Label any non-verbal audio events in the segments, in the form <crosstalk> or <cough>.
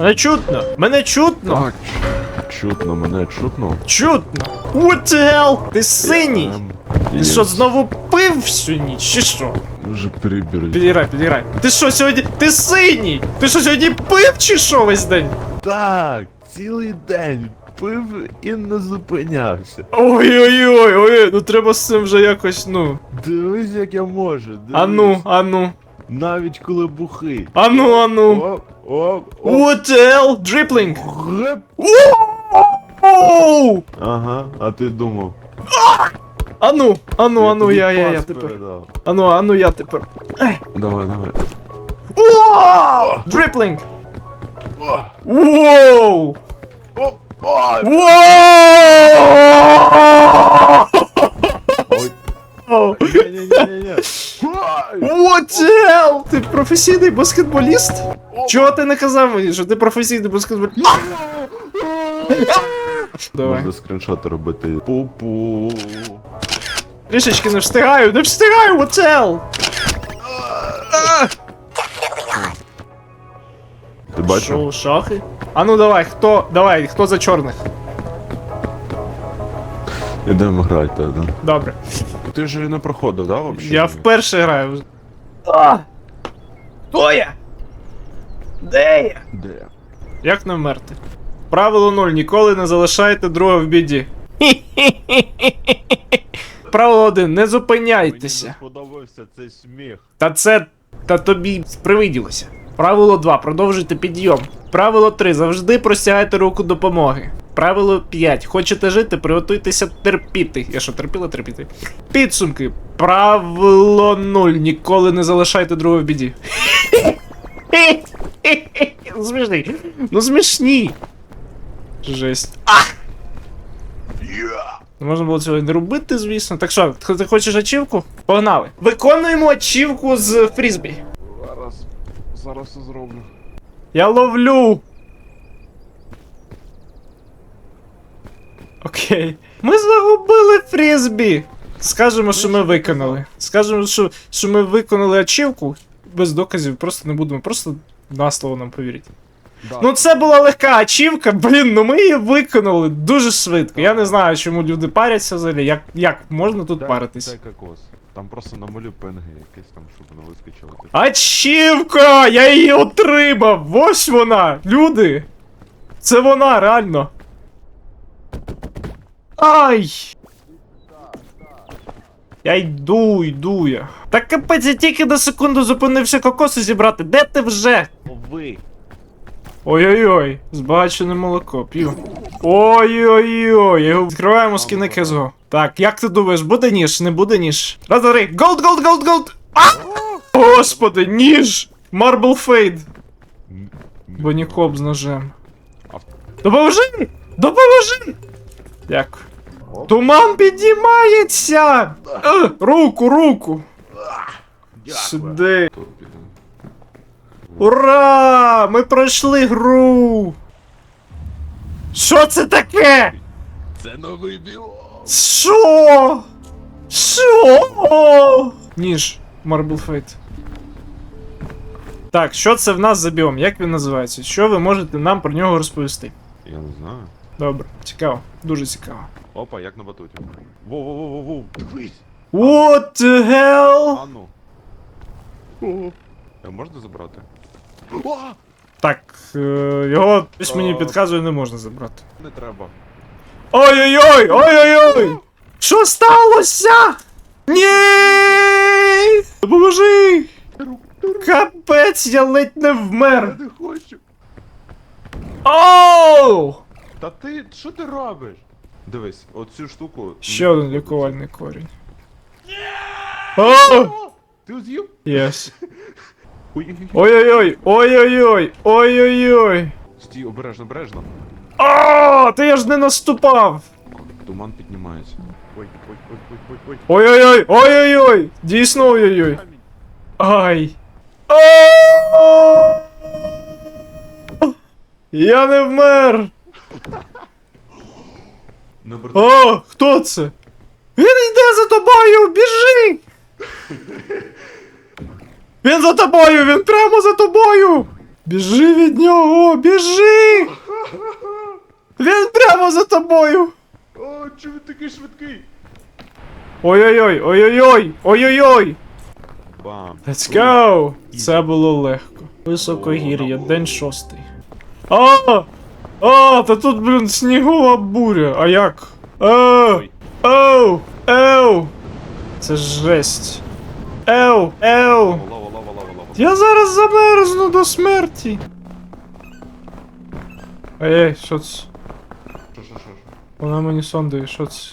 Мене чутно! Мене чутно! Так, чутно, мене чутно. Чутно! What the hell? Ти синій! Ем, Ти що, знову пив всю ніч, чи що? Вже переберуть. Підіграй, підіграй. Ти що сьогодні? Ти синій! Ти що сьогодні пив чи що весь день? Так, цілий день пив і не зупинявся. Ой-ой-ой, ой, ну треба з цим вже якось, ну. Дивись, як я можу. Дивись. Ану, ану. Навіть коли бухий. Ану, ану. Оп, оп, оп. What the hell? Dribbling. Геп. Оу! Ага, а ти думав. Ану, ану, ану, тобі я, я, я пас тепер. передав. Ану, ану, я тепер. Давай, давай. Дриплінг! Воу! Воу! Професійний баскетболіст? Чого ти не казав мені, що ти професійний баскетболіст? Давай. Можна скріншоти робити. Пу-пу. Трішечки не встигаю, не встигаю, what the? Ти бачив? Шахи? А ну давай, хто, давай, хто за чорних? Ідемо грати тоді. Добре. Ти ж не проходив, да, взагалі? Я вперше граю. А! Хто я? Де я? Де? Як не вмерти? Правило 0. Ніколи не залишайте друга в біді. <laughs> Правило 1. Не зупиняйтеся. Мені сподобався цей сміх. Та це. Та тобі привиділося. Правило 2. Продовжуйте підйом. Правило 3. Завжди простягайте руку допомоги. Правило 5. Хочете жити, приготуйтеся терпіти. Я що, терпіла терпіти? Підсумки. Правило 0. Ніколи не залишайте друга в біді. Ну, <laughs> Смішний. Ну смішні. Жесть. А! Ну, Можна було цього не робити, звісно. Так що, ти хочеш ачівку? Погнали. Виконуємо ачівку з фрізбі. Зараз. Зараз це зроблю. Я ловлю. Окей. Ми загубили фрізбі. Скажемо, що ми виконали. Скажемо, що, що ми виконали ачівку. Без доказів, просто не будемо, просто на слово нам повірить. Да. Ну, це була легка ачівка, блін, ну ми її виконали дуже швидко. Я не знаю, чому люди паряться взагалі. Як, як можна тут Дай- паритись? Дай кокос. Там просто намалю пенги якісь там, щоб воно вискочило. Типу. Ачівка! Я її отримав! Ось вона! Люди! Це вона, реально. Ай! Я йду, йду я. Та капець, я тільки на секунду зупинився кокоси зібрати. Де ти вже? Ви. Ой-ой-ой, збагачене молоко, п'ю. Ой-ой-ой, його відкриваємо скини CSGO. Так, як ти думаєш, буде ніж, не буде ніж? Раз, два, три. Голд, голд, голд, голд! А! Господи, ніж! Marble Fade. Бонікоп з ножем. Допоможи! Допоможи! Дякую. Туман підіймається! Е, руку, руку! Сюди. Ура! Ми пройшли гру! Що це таке? Це новий біо. Що? Що? Ніж. Marble Fate. Так, що це в нас за біом? Як він називається? Що ви можете нам про нього розповісти? Я не знаю. Добре, цікаво, дуже цікаво. Опа, як на батуті. Воу-воу-воу-воу. Дивись. What the hell? А ну. Е, Можна забрати? О! Так, е, його щось мені підказує, не можна забрати. Не треба. Ой-ой-ой! Ой-ой-ой! Що сталося? Ні! Допоможи! Капець, я ледь не вмер! не хочу. Оу! Та ти, що ти робиш? Дивись, оцю штуку. Ще один лікувальний корінь. Ти з'їв? Єс. <laughs> Ой-ой-ой. Ой-ой-ой! Ой-ой-ой! Стій, обережно, обережно. А, Та я ж не наступав! Туман піднімається. Ой, ой, ой, ой, ой, ой. Ой-ой-ой! Ой-ой-ой! Дійсно ой-ой-ой! Ай! Я не вмер! Не. О, хто це? Він йде за тобою, біжи! Він за тобою, він прямо за тобою! Біжи від нього, біжи! Він прямо за тобою! О, чому він такий швидкий? Ой-ой-ой, ой-ой-ой! Ой-ой-ой! Бам. Let's go! Це було легко. Високогір'я, день шостий. О! А, та тут, блін, снігова буря. А як? Оу! Оу! Оу! Це жесть. Оу! Оу! Я зараз замерзну до смерті. Ей, що це? Що, що, що? Вона мені сон дає, що це?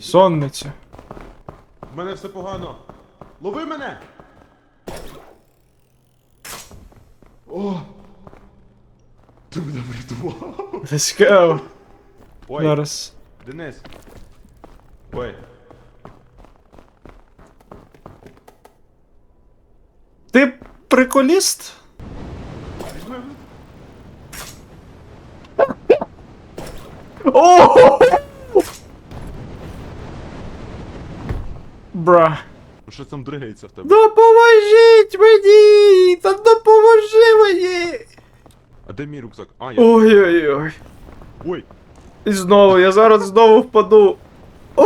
Сонниця. В мене все погано. Лови мене! О! Ти мене врятував. Let's go. Ой, Зараз. Денис. Ой. Ти приколіст? О! Бра. Ну, що там дригається в тебе? Допоможіть мені! мій рюкзак. А, я. Ой-ой-ой. Ой. І знову, я зараз знову впаду. О!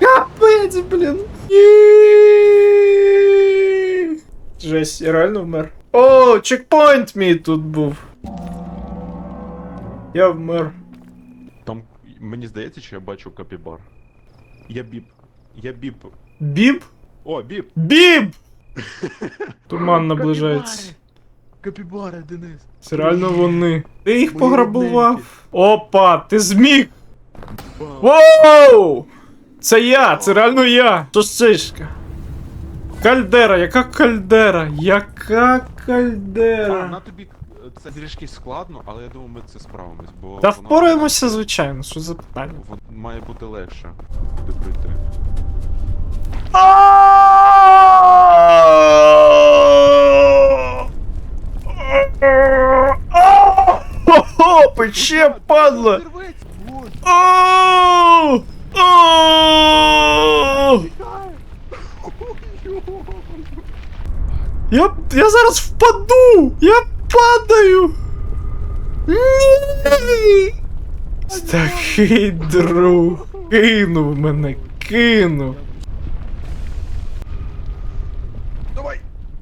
Капець, блін. Жесть, я реально вмер. О, чекпоінт мій тут був. Я вмер. Там, мені здається, що я бачу капібар. Я біб. Я біб. Біб? О, біб! Біб! <laughs> Туман наближається. Капібари, Денис. Це реально вони. Ти їх пограбував. Опа, ти зміг! Воу! Це я, це реально я. Сосишка. Кальдера, яка кальдера? Яка А, на кальдера? тобі е, це трішки складно, але я думаю, ми це справимось, бо. Та впораємося, звичайно, що за питання. Має бути легше буде. Опа, чем, падла? Я, я зараз впаду! Я падаю! Ні! Такий друг кинув мене, кинув.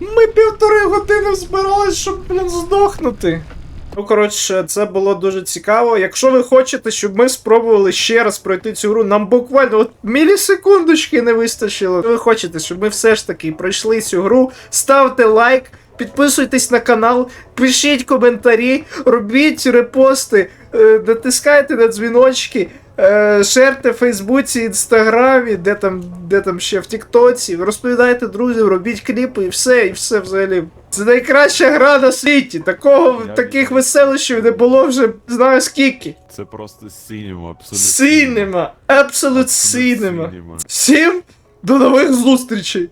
Ми півтори години збирались, щоб, блін, здохнути. Ну, коротше, це було дуже цікаво. Якщо ви хочете, щоб ми спробували ще раз пройти цю гру, нам буквально от мілісекундочки не вистачило. Ви хочете, щоб ми все ж таки пройшли цю гру, ставте лайк, підписуйтесь на канал, пишіть коментарі, робіть репости, е, натискайте на дзвіночки е, шерте в Фейсбуці, Інстаграмі, де там, де там ще в Тіктоці, розповідайте друзям, робіть кліпи і все, і все взагалі. Це найкраща гра на світі. Такого, Я таких вірю. веселощів не було вже знаю скільки. Це просто синема, абсолютно. Синема, абсолют Абсолют синема. синема. Всім до нових зустрічей!